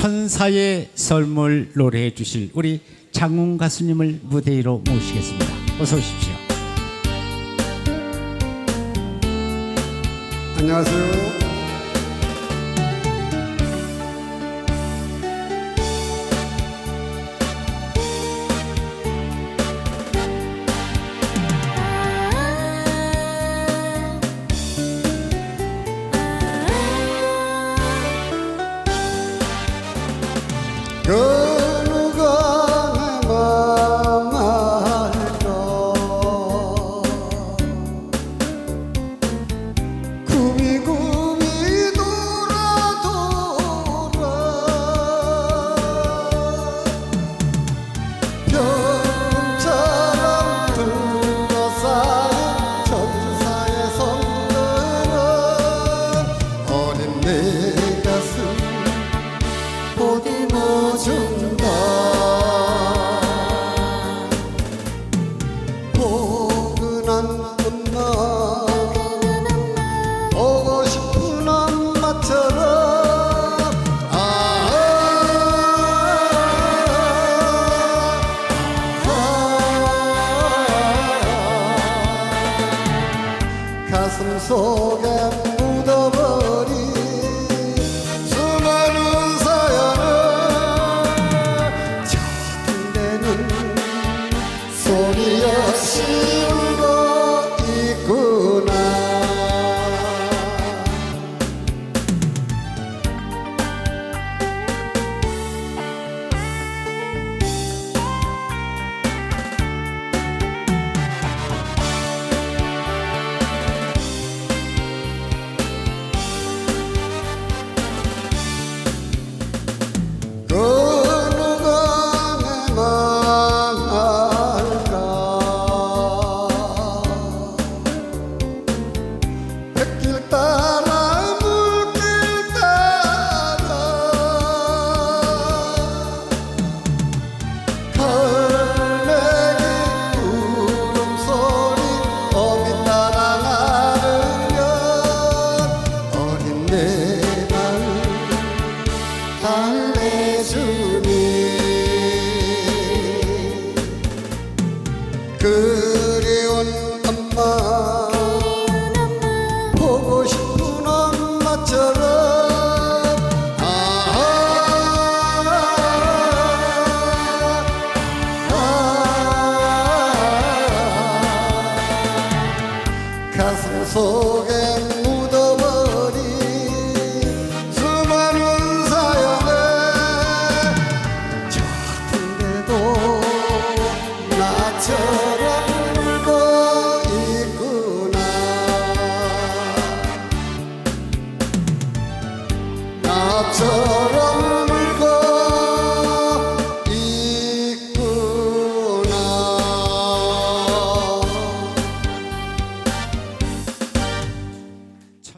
천사의 썰물 노래해 주실 우리 장훈 가수님을 무대 위로 모시겠습니다. 어서 오십시오. 안녕하세요. 그 보고 싶은 엄마처럼 아, 아, 가슴 속에 묻어버 그리운 엄마. 보고 싶은 엄마처럼. 아, 아, 가슴 속에 나처럼